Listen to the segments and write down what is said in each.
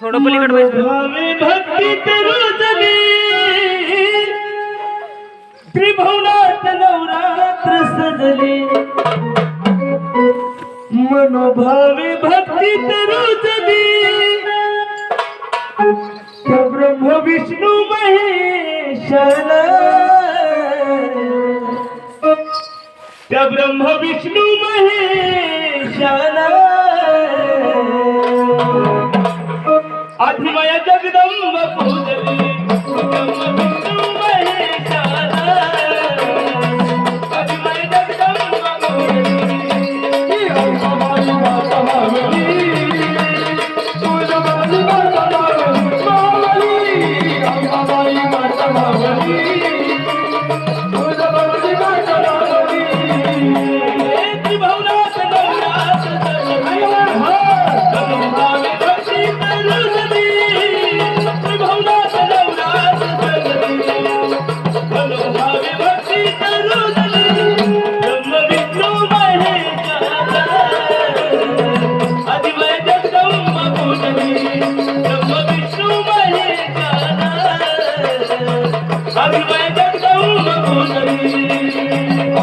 थोडं पलीकडे भक्ती त्रिभुवनात नवरात्र सजली. मनोभावे भक्ती तरुजली ब्रह्म विष्णू महेशन त्या ब्रह्म विष्णू महेशन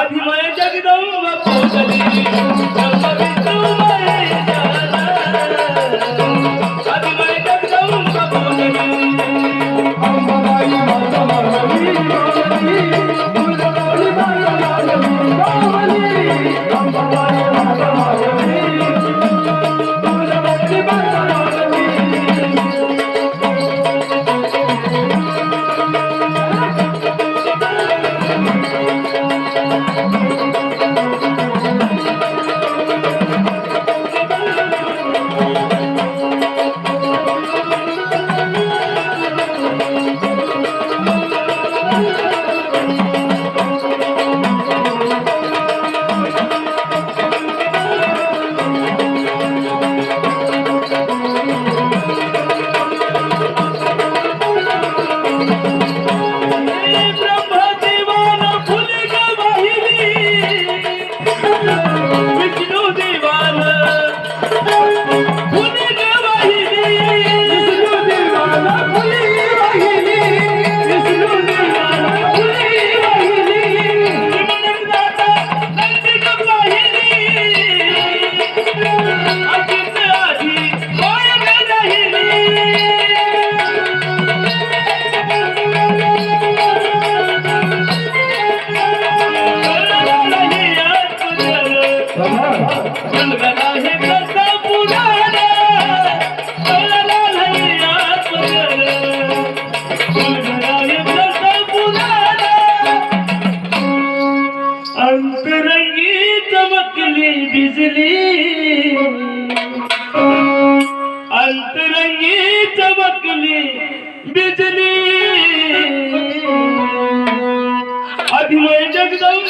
अभिमय जगदम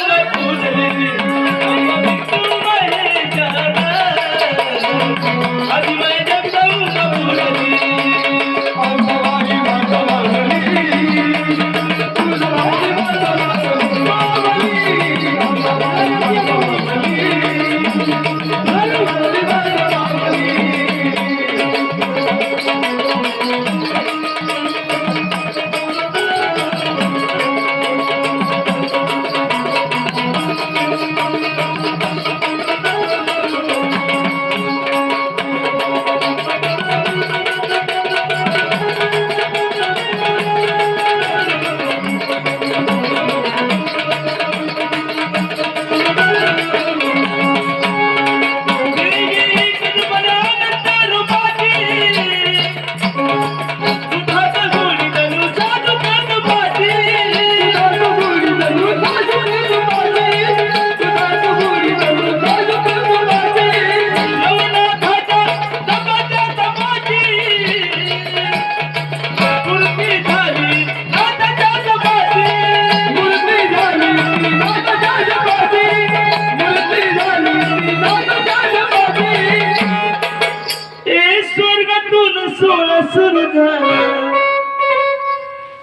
Thank you.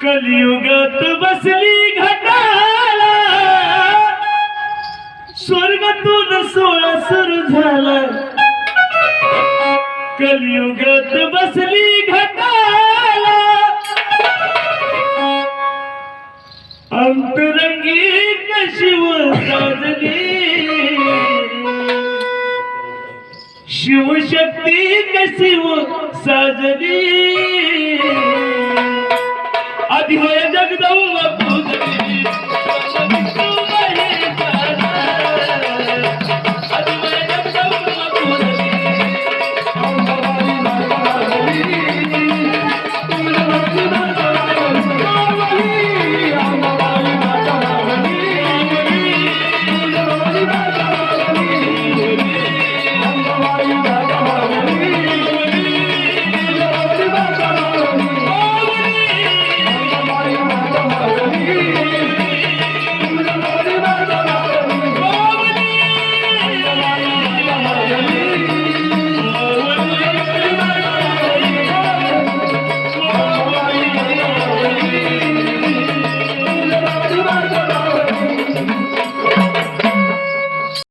कलियुगत बसली घटाला. स्वर्गातून सोळा सुरू झाला. कलियुगत बसली घटाला. अंतरंगी शिव साजली. शिवशक्ती कशिव साजली. হয়ে